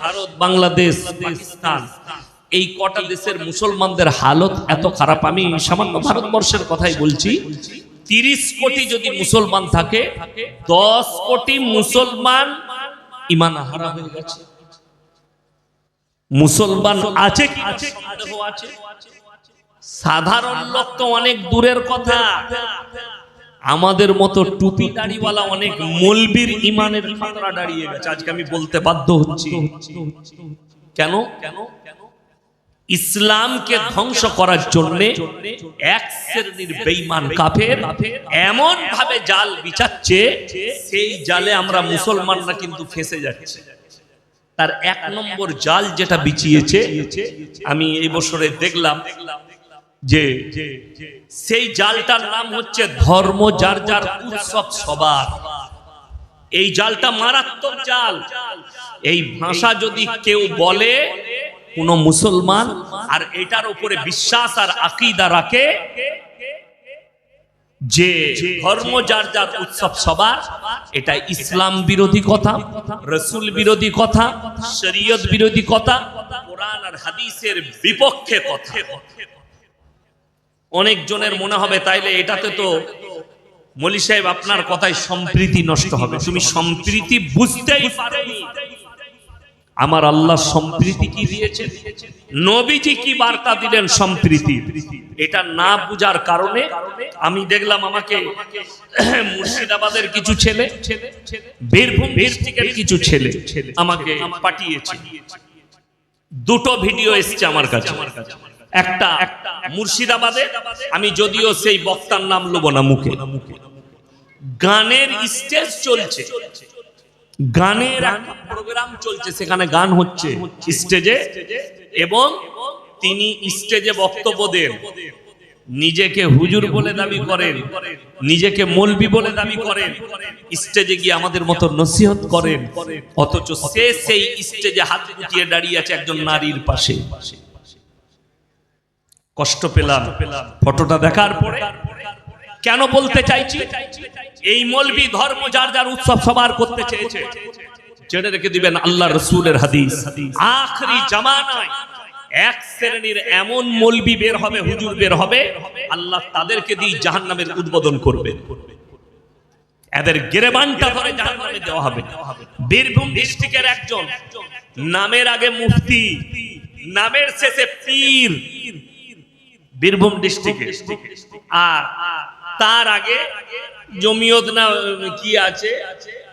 ভারত, বাংলাদেশ, পাকিস্তান, এই কটা দেশের মুসলমানদের হালত এত খারাপ। আমি সামান্য ভারতবর্ষের কথাই বলছি, তিরিশ কোটি যদি মুসলমান থাকে, দশ কোটি মুসলমান ইমান হারা হয়ে গেছে। মুসলমান আছে সাধারণ লোক তো অনেক দূরের কথা। আমাদের মতো টুপি দাড়িওয়ালা অনেক মলবির ইমানের খাতরা দাঁড়িয়ে গেছে আজকে আমি বলতে বাধ্য হচ্ছি। কেন? কেন? ইসলামকে ধ্বংস করার জন্য এক শ্রেণির বেঈমান কাফের এমন ভাবে জাল বিছাচ্ছে সেই জালে আমরা মুসলমানরা কিন্তু ফেসে যাচ্ছি। তার এক নম্বর জাল যেটা বিছিয়েছে আমি এই বছরে দেখলাম যে সেই জালটার নাম হচ্ছে ধর্ম, যার যার উৎসব সবার। এই জালটা মারাত্মক জাল। এই ভাষা যদি কেউ বলে কোন মুসলমান, আর এটার উপরে বিশ্বাস আর আকিদা রাখে, যে ধর্ম, যার যার উৎসব সবার, এটা ইসলাম বিরোধী কথা, রসুল বিরোধী কথা, শরীয়ত বিরোধী কথা, কোরআন আর হাদিসের বিপক্ষে কথা। অনেক জনের মনে হবে তাইলে এটাতে তো মলি সাহেব আপনার কথায় সম্প্রীতি নষ্ট হবে। তুমি সম্প্রীতি বুঝতেই আমার আল্লাহ সম্প্রীতি কি দিয়েছেন? নবীজি কি বার্তা দিলেন সম্প্রীতি? এটা না বুঝার কারণে আমি দেখলাম আমাকে মুর্শিদাবাদের কিছু ছেলে, বীরভূম ডিস্ট্রিক্টের কিছু ছেলে আমাকে পাঠিয়েছে। দুটো ভিডিও এসছে আমার কাছে আমার কাছে। একটা মুর্শিদাবাদে আমি যদিও সেই বক্তার নাম লব না মুখে। গানের স্টেজ চলছে। গানের প্রোগ্রাম চলছে, সেখানে গান হচ্ছে স্টেজে এবং তিনি স্টেজে বক্তব্য দেন। নিজেকে হুজুর বলে দাবি করেন, নিজেকে মলবি বলে দাবি করেন স্টেজে গিয়ে আমাদের মতো নসিহত করেন, অথচ সে সেই স্টেজে হাত গুটিয়ে দাঁড়িয়ে আছে একজন নারীর পাশে। কষ্ট পেলাম। ফটোটা দেখার পরে কেন বলতে চাইছি? এই মলবি ধর্ম যার যার উৎসব সবার করতে চেয়েছে। জেনে রেখে দিবেন আল্লাহ রসুলের হাদিস। আখরি জামানায় এক শ্রেণির এমন মলবি বের হবে, হুজুর বের হবে, আল্লাহ তাদেরকে দিয়ে জাহান্নামের উদ্বোধন করবে। এদের গেরেবানটা ধরে জাহান্নামে দেওয়া হবে। বীরভূম ডিস্ট্রিক্টের একজন, নামের আগে মুফতি, নামের শেষে পীর। বীরভূম ডিস্ট্রিক্টে আর তার আগে জমিয়ত না কি আছে?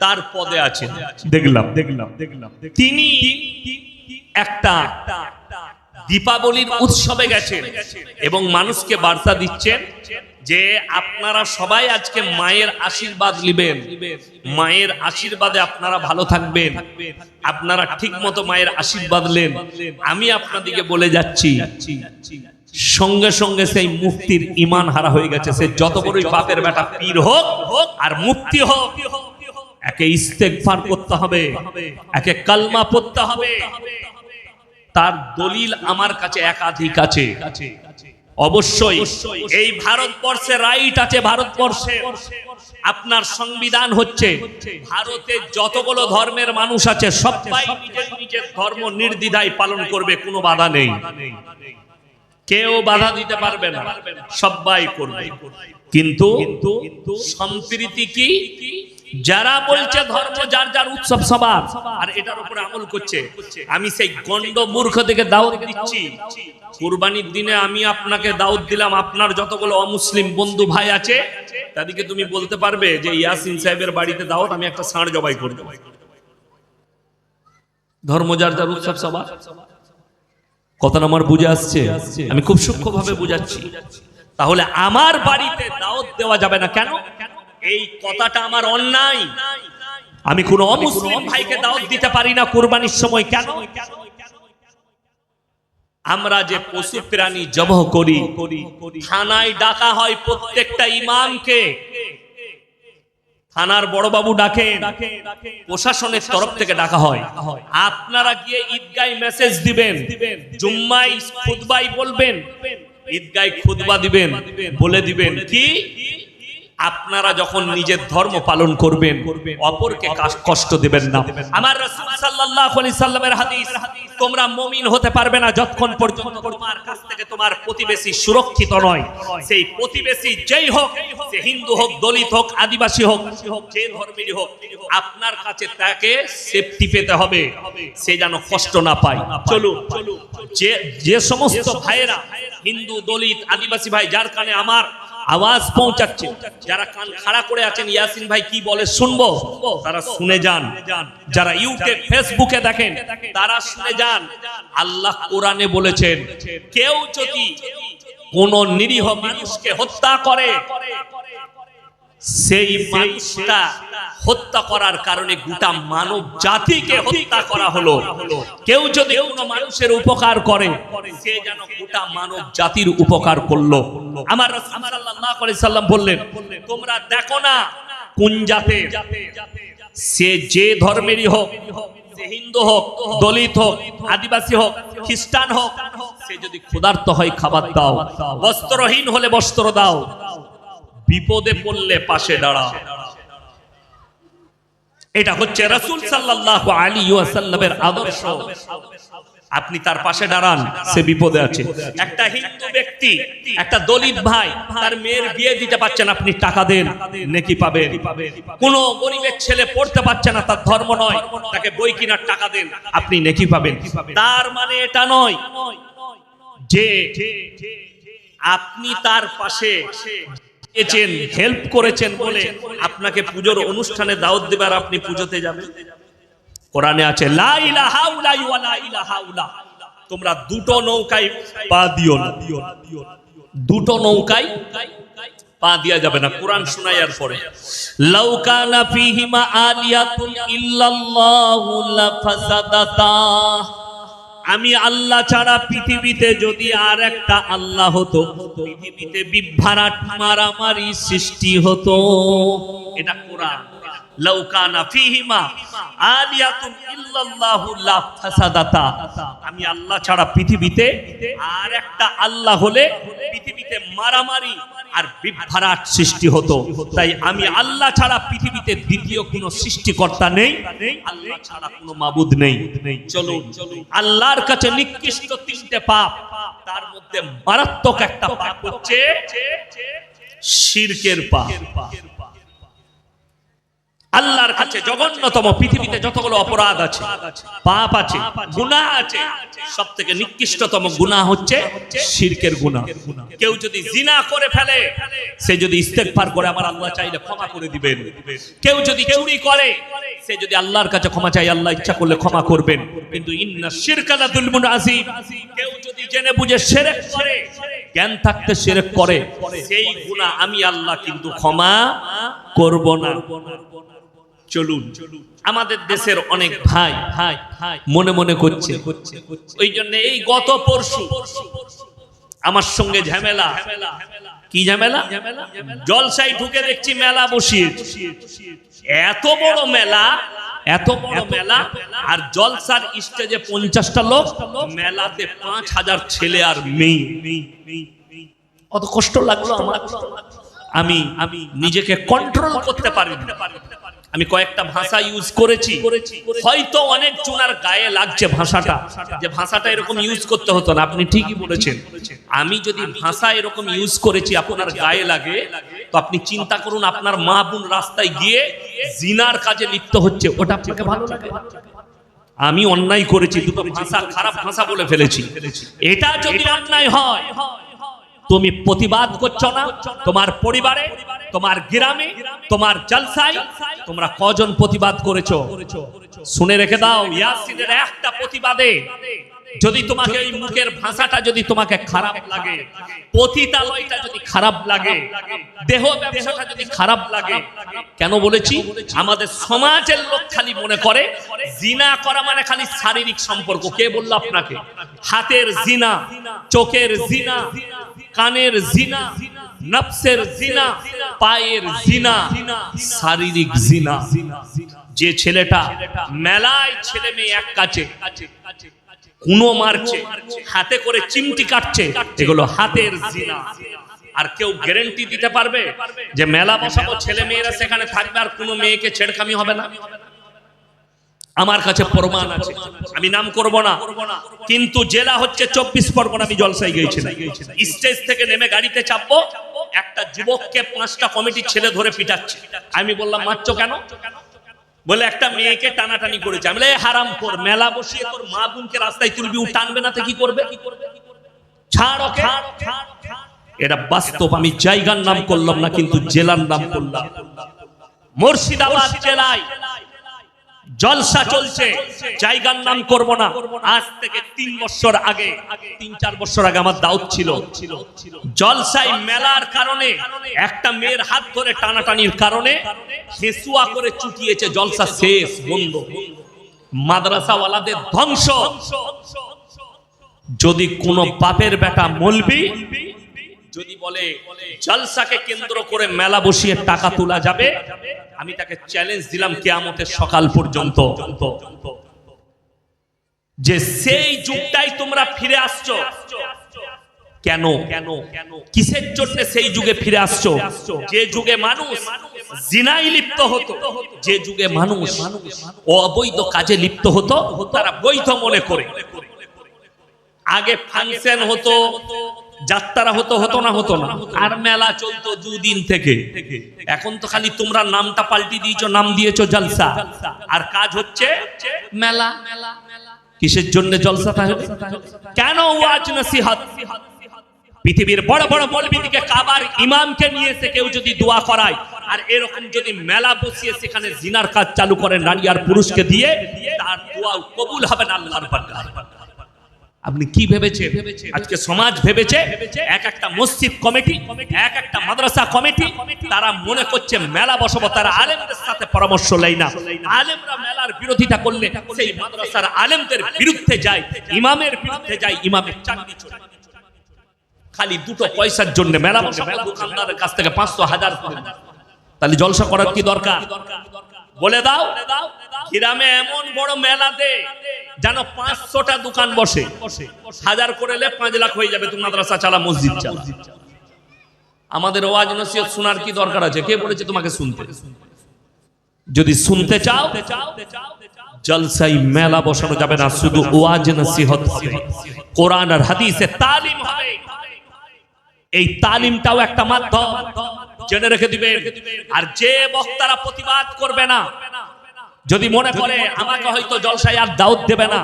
তার পদে আছে। দেখলাম দেখলাম দেখলাম তিনি একটা দীপাবলির উৎসবে গেছেন এবং মানুষকে বার্তা দিচ্ছেন যে আপনারা সবাই আজকে মায়ের আশীর্বাদ নেবেন। মায়ের আশীর্বাদে আপনারা ভালো থাকবেন। আপনারা ঠিক মতো মায়ের আশীর্বাদ নেন। আমি আপনাদিকে বলে যাচ্ছি সঙ্গে সঙ্গে সেই মুক্তির ইমান হারা হয়ে গেছে। সে যত বড়ই বাপের বেটা পীর হোক আর মুক্তি হোক, একে ইস্তেকফার করতে হবে, একে কালমা পড়তে হবে। তার দলিল আমার কাছে একাধিক আছে। অবশ্যই এই ভারতবর্ষে রাইট আছে ভারতবর্ষে। আপনার সংবিধান হচ্ছে, ভারতে যতগুলো ধর্মের মানুষ আছে, সবাই নিজের নিজের ধর্ম নির্দ্বিধায় পালন করবে, কোনো বাধা নেই। কেউ বাধা দিতে পারবে না। সবাই করবে। কিন্তু সম্প্রীতি কি? যারা বলছে ধর্ম যার যার উৎসব সবার, আর এটার উপরে আমল করছে। আমি সেই গন্ড মূর্খ থেকে দাওয়াত দিচ্ছি। কুরবানির দিনে আমি আপনাকে দাওয়াত দিলাম, আপনার যতগুলো অমুসলিম বন্ধু ভাই আছে, তাদেরকে তুমি বলতে পারবে যে ইয়াসিন সাহেবের বাড়িতে দাওয়াত, আমি একটা ষাঁড় জবাই করব। ধর্ম যার যার উৎসব সবার। কথা আমার বুঝে আসছে? আমি খুব সূক্ষ্মভাবে বুঝাচ্ছি। তাহলে আমার বাড়িতে দাওয়াত দেওয়া যাবে না কেন? এই কথাটা আমার অন্যায়। আমি কোন অমুসলিম ভাইকে দাওয়াত দিতে পারি না কোরবানির সময় কেন? আমরা যে পশু প্রাণী জবহ করি থানায় ডাকা হয় প্রত্যেকটা ইমামকে। থানার বড়বাবু ডাকে প্রশাসনের তরফ থেকে ডাকা হয়। আপনারা গিয়ে ঈদগায় মেসেজ দিবেন। জুম্মাই খুদবাই বলবেন। ঈদগায় খুদবা দিবেন। বলে দিবেন কি? আপনারা যখন নিজের ধর্ম পালন করবেন, অপরকে কষ্ট দেবেন না। আমার সাল্লামের হাদিস, তোমরা মুমিন হতে পারবে না যতক্ষণ পর্যন্ত তোমার কাছ থেকে তোমার প্রতিবেশী সুরক্ষিত নয়। সেই প্রতিবেশী যেই হোক, সে হিন্দু হোক, দলিত হোক, আদিবাসী হোক, যে ধর্মেরই হোক, আপনার কাছে তাকে সেফটি পেতে হবে। সে যেন কষ্ট না পায়। চলুন, যে যে সমস্ত ভাইয়েরা হিন্দু, দলিত, আদিবাসী ভাই, যার কানে আমার আওয়াজ পৌঁছাচ্ছে। যারা কান খাড়া করে আছেন, ইয়াসিন ভাই কি বলে শুনব? তারা শুনে যান। যারা ইউটিউব ফেসবুকে দেখেন, তারা শুনে যান। আল্লাহ কোরআনে বলেছেন, কেউ যদি কোন নিরীহ মানুষকে হত্যা করে সেই মানুষটা হত্যা করার কারণে গোটা মানব জাতিকে হত্যা করা হলো। কেউ যদি কোনো মানুষের উপকার করে সে যেন গোটা মানব জাতির উপকার করল। আমার রাসূল সাল্লাল্লাহু আলাইহি সাল্লাম বললেন তোমরা দেখো না কোন জাতে সে যে ধর্মেরই হোক হিন্দু হোক দলিত হোক আদিবাসী হোক খ্রিস্টান হোক সে যদি ক্ষুধার্ত হয় খাবার দাও। বস্ত্রহীন হলে বস্ত্র দাও বিপদে পড়লে পাশে দাঁড়াও এটা হচ্ছে রাসূল সাল্লাল্লাহু আলাইহি ওয়াসাল্লামের আদর্শ। আপনি তার পাশে দাঁড়ান, সে বিপদে আছে। একটা হিন্দু ব্যক্তি, একটা দলিত ভাই, তার মেয়ের বিয়ে দিতে পারছেন আপনি টাকা দেন, নেকি পাবেন। কোন গরিবের ছেলে পড়তে পারছে না, তার ধর্ম নয়, তাকে বই কিনার টাকা দেন, আপনি নেকি পাবেন। তার মানে এটা নয় যে আপনি তার পাশে এসেছেন হেল্প করেছেন বলে আপনাকে পুজোর অনুষ্ঠানে দাওয়াত দেবার আপনি পুজোতে যাবেন। কোরআনে আছে, লা ইলাহা উলাই ওয়া লা ইলাহা উলা। তোমরা দুটো নৌকায় পা দিও না। দুটো নৌকায় পা দিয়া যাবে না। কোরআন শোনাইয়ার পরে, লাউ কানা ফীহিমা আলিয়াতুন ইল্লাল্লাহু লাফাসাদাতা। আমি আল্লাহ ছাড়া পৃথিবীতে যদি আর একটা আল্লাহ হতো, পৃথিবীতে বিভ্রাট, মারামারি সৃষ্টি হতো। এটা কোরআন। আমি আল্লাহ ছাড়া পৃথিবীতে আর একটা আল্লাহ হলে পৃথিবীতে মারামারি আর বিভ্রাট সৃষ্টি হতো। তাই আমি আল্লাহ ছাড়া পৃথিবীতে দ্বিতীয় কোনো সৃষ্টিকর্তা নেই, আল্লাহ ছাড়া কোনো মাবুদ নেই। চলো, আল্লাহর কাছে নিকৃষ্ট তিনটে পাপ, তার মধ্যে মারাত্মক একটা পাপ হচ্ছে শিরকের পাপ। আল্লাহর কাছে জঘন্যতম পৃথিবীতে যতগুলো অপরাধ আছে, পাপ আছে, গুনাহ আছে সব থেকে নিকৃষ্টতম গুনাহ হচ্ছে শিরকের গুনাহ। কেউ যদি জিনা করে ফেলে, সে যদি ইস্তেগফার করে, আমার আল্লাহ চাইলে ক্ষমা করে দিবেন। কেউ যদি চুরি করে, সে যদি আল্লাহর কাছে ক্ষমা চাই আল্লাহ ইচ্ছা করলে ক্ষমা করবেন। কিন্তু ইন্না শিরকা লাযুলমুন আযীম। কেউ যদি জেনে বুঝে শিরক করে, জ্ঞান থাকতে শিরক করে, সেই গুনাহ আমি আল্লাহ কিন্তু ক্ষমা করব না। চলুন। আমাদের দেশের অনেক ভাই ভাই ভাই মনে মনে করছে। ওই জন্য এই গত পরশু আমার সঙ্গে ঝামেলা। কি ঝামেলা? জলসাই ঢুকে দেখছি মেলা বসিয়ে এত বড় মেলা এত বড় মেলা আর জলসার স্টেজে পঞ্চাশটা লোক মেলাতে পাঁচ হাজার ছেলে আর মেয়ে। অত কষ্ট লাগল আমার? আমি আমি নিজেকে কন্ট্রোল করতে পারি আমি কয়েকটা ভাষা ইউজ করেছি। হয়তো অনেক জনার গায়ে লাগছে ভাষাটা। যে ভাষাটা এরকম ইউজ করতে হতো না। আপনি ঠিকই বলেছেন। আমি যদি ভাষা এরকম ইউজ করেছি, আপনার গায়ে লাগে, তো আপনি চিন্তা করুন, আপনার মা বোন রাস্তায় গিয়ে জিনার কাজে লিপ্ত হচ্ছে। ওটা আপনাকে ভালো লাগে? আমি অন্যায় করেছি, দুটো ভাষা খারাপ ভাষা বলে ফেলেছি। এটা যদি অন্যায় হয় তুমি প্রতিবাদ করছ না? তোমার পরিবারে, তোমার গ্রামে, তোমার জলসায় তোমরা কজন প্রতিবাদ করেছ? শুনে রেখে দাও, ইয়াসিনের একটা প্রতিবাদে। যদি তোমাকে এই মুখের ভাষাটা যদি তোমাকে খারাপ লাগে, পতিতালয়টা যদি খারাপ লাগে, দেহ ব্যবসাটা যদি খারাপ লাগে, কেন বলেছি? আমাদের সমাজের লোক খালি মনে করে, জিনা করা মানে খালি শারীরিক সম্পর্ক। কে বলল আপনাকে? হাতের জিনা, চোখের জিনা কানের জিনা, নফসের জিনা, পায়ের জিনা, শারীরিক জিনা। যে ছেলেটা মেলায় ছেলে মেয়ে এক কাছে কুনো মারছে, হাতে করে চিমটি কাটছে, এগুলো হাতের জিনা। আর কেউ গ্যারেন্টি দিতে পারবে যে মেলা বসাবো, ছেলে মেয়েরা সেখানে থাকবে আর কোনো মেয়েকে ছেড়খামি হবে না? আমার কাছে প্রমাণ আছে। আমি নাম করব না। কিন্তু জেলা হচ্ছে চব্বিশ পরগনা, আমি জলসাই গিয়েছিলাম। স্টেজ থেকে নেমে গাড়িতে চাপবো, একটা যুবককে পাঁচটা কমিটির ছেলে ধরে পিটাচ্ছে। আমি বললাম, মারছো কেন? বলে একটা মেয়েকে টানাটানি করেছে। আমি হারাম কর মেলা বসিয়ে তোর মা বোনকে রাস্তায় তুলবি টানবে না তো কি করবে? ছাড় এটা বাস্তব, আমি জায়গার নাম করলাম না, কিন্তু জেলার নাম করলাম। মুর্শিদাবাদ জেলায় জলসা চলছে। জায়গার নাম করব না। আজ থেকে তিন বছর আগে, তিন চার বছর আগে আমার দাউদ ছিল। জলসাই মেলার কারণে একটা মেয়ের হাত ধরে টানাটানির কারণে হেসুয়া করে চুটিয়েছে জলসা শেষ বন্ধ। মাদ্রাসাওয়ালাদের ধ্বংস। যদি কোনো বাপের বেটা মলবি যদি বলে, জলসাকে কেন্দ্র করে মেলা বসিয়ে টাকা তোলা যাবে? আমি তাকে চ্যালেঞ্জ দিলাম কেয়ামতের সকাল পর্যন্ত। যে সেই যুগটাই তোমরা ফিরে আসছো। কেন? কেন কিসের জন্য সেই যুগে ফিরে আসছো? যে যুগে মানুষ জিনাই লিপ্ত হতো, যে যুগে মানুষ অবৈধ কাজে লিপ্ত হতো, তারা বৈধ মনে করে। আগে ফাংশন হতো যাত্রা হতো হতো না হতো না। আর মেলা চলতো দুদিন থেকে। এখন তো খালি তোমরা নামটা পাল্টি দিয়েছ, নাম দিয়েছ জলসা। আর কাজ হচ্ছে মেলা। কিসের জন্য জলসা হবে কেন ওয়াজ নসিহত? পৃথিবীর বড় বড় মৌলবীদিকে কাবার ইমামকে নিয়ে এসে কেউ যদি দোয়া করায়, আর এরকম যদি মেলা বসিয়ে সেখানে জিনার কাজ চালু করে নারী আর পুরুষকে দিয়ে, তার দোয়া কবুল হবে না আল্লাহর বারকাত আপনি কি ভেবেছে আজকে সমাজ ভেবেছে এক একটা মসজিদ কমিটি এক একটা মাদ্রাসা কমিটি তারা মনে করছে মেলা বসাবো তারা আলেমদের সাথে পরামর্শ নেই না। আলেমরা মেলার বিরোধিতা করলে সেই মাদ্রাসার আলেমদের বিরুদ্ধে যায় ইমামের বিরুদ্ধে যায় ইমামের চাকরি চলে। খালি দুটো পয়সার জন্য মেলা বসাবো দোকানদারের কাছ থেকে পাঁচশো হাজার তাহলে জলসা করার কি দরকার? বলে দাও গ্রামে এমন বড় মেলা দে যেন পাঁচশোটা দোকান বসে। হাজার করে পাঁচ লাখ হয়ে যাবে তুমি মাদ্রাসা চালা, মসজিদ চালা। আমাদের ওয়াজ নসিহত শোনার কি দরকার আছে? কে বলেছে তোমাকে শুনতে? যদি শুনতে চাও জলসাই মেলা বসানো যাবে না, শুধু ওয়াজ নসিহত হবে। কোরআন আর হাদিসে তালিম হবে। এই তালিমটাও একটা মাধ্যম। জেনে রেখে দিবে আর যে বক্তারা প্রতিবাদ করবে না যদি মনে করে আমাকে হয়তো জলসায় আর দাউদ দেবে না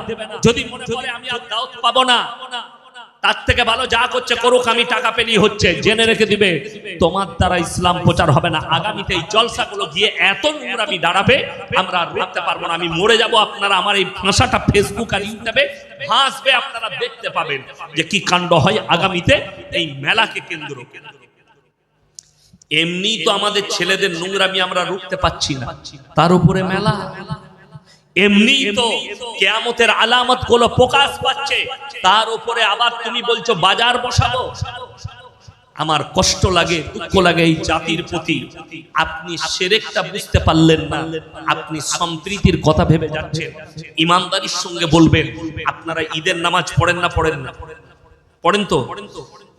যদি মনে করে আমি আর দাউদ পাবো না তার থেকে ভালো যা করছে করুক আমি টাকা পেলেই হচ্ছে জেনে রেখে দিবে তোমার দ্বারা ইসলাম প্রচার হবে না। আগামীতে এই জলসাগুলো গিয়ে এত নোংরামি দাঁড়াবে আমরা আর রাখতে পারব না। আমি মরে যাব আপনারা আমার এই ভাষাটা ফেসবুক আর ইউটিউবে হাসবে আপনারা দেখতে পাবেন যে কি কাণ্ড হয় আগামীতে এই মেলাকে কেন্দ্র করে। এমনি তো আমাদের ছেলেদের নোংরামি আমরা রুখতে পাচ্ছি না। তার উপরে মেলা। এমনি তো কেয়ামতের আলামতগুলো প্রকাশ পাচ্ছে। তার উপরে আবার তুমি বলছো, বাজার বসাবো? আমার কষ্ট লাগে, দুঃখ লাগে এই জাতির প্রতি। আপনি সেরেকটা বুঝতে পারলেন না। আপনি সম্প্রীতির কথা ভেবে যাচ্ছেন। ইমানদারির সঙ্গে বলবেন, আপনারা ঈদের নামাজ পড়েন না পড়েন না। পড়েন তো?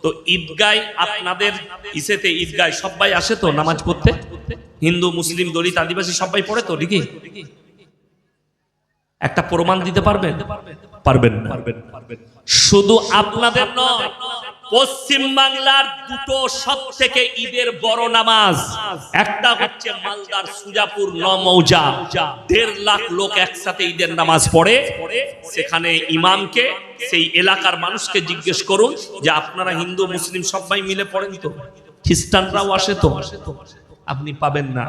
তো ঈদগায় আপনাদের ইসেতে ঈদগায় সবাই আসে তো নামাজ পড়তে? হিন্দু, মুসলিম, দলিত, আদিবাসী সবাই পড়ে তো নাকি? একটা প্রমাণ দিতে পারবেন? পারবেন না। শুধু আপনাদের নয় পশ্চিম বাংলার দুটো সব থেকে ঈদের বড় নামাজ। একটা হচ্ছে মালদার সুজাপুর নমৌজা। দেড় লাখ লোক একসাথে ঈদের নামাজ পড়ে। সেখানে ইমামকে, সেই এলাকার মানুষকে জিজ্ঞেস করুন যে, আপনারা হিন্দু, মুসলিম সবাই মিলে পড়েন তো? খ্রিস্টানরাও আসে তো? আপনি পাবেন না।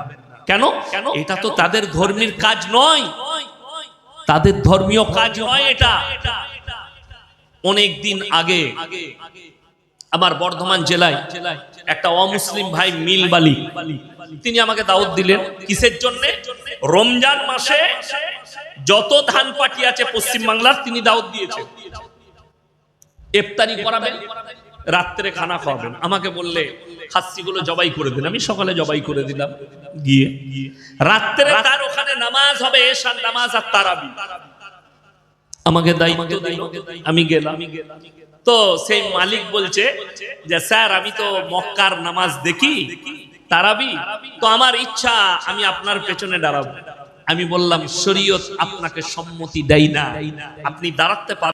কেন? কেন এটা তো তাদের ধর্মীর কাজ নয়। তাদের ধর্মীয় কাজ নয় এটা। অনেক দিন আগে আমার বর্ধমান জেলায় একটা অমুসলিম ভাই মিল বালি। তিনি আমাকে দাওয়াত দিলেন। কিসের জন্য? রমজান মাসে যত ধান পাটি আছে পশ্চিম বাংলার, তিনি দাওয়াত দিয়েছেন। ইফতারি করাবেন, রাত্রে খানা খাওয়াবেন। আমাকে বললে, খাসিগুলো জবাই করে দিন। আমি সকালে জবাই করে দিলাম, গিয়ে। রাত্রে তার ওখানে নামাজ হবে, এশার নামাজ আর তারাবি। আমাকে দায়িত্ব আমি গেলাম। তো সেই মালিক বলছে যে, স্যার, আমি তো মক্কার নামাজ দেখি, তারাবি, তো আমার ইচ্ছা আমি আপনার পেছনে দাঁড়াবো। আমি বললাম, শরীয়ত আপনাকে সম্মতি দেয় না। আপনি দাঁড়াতে পারবেন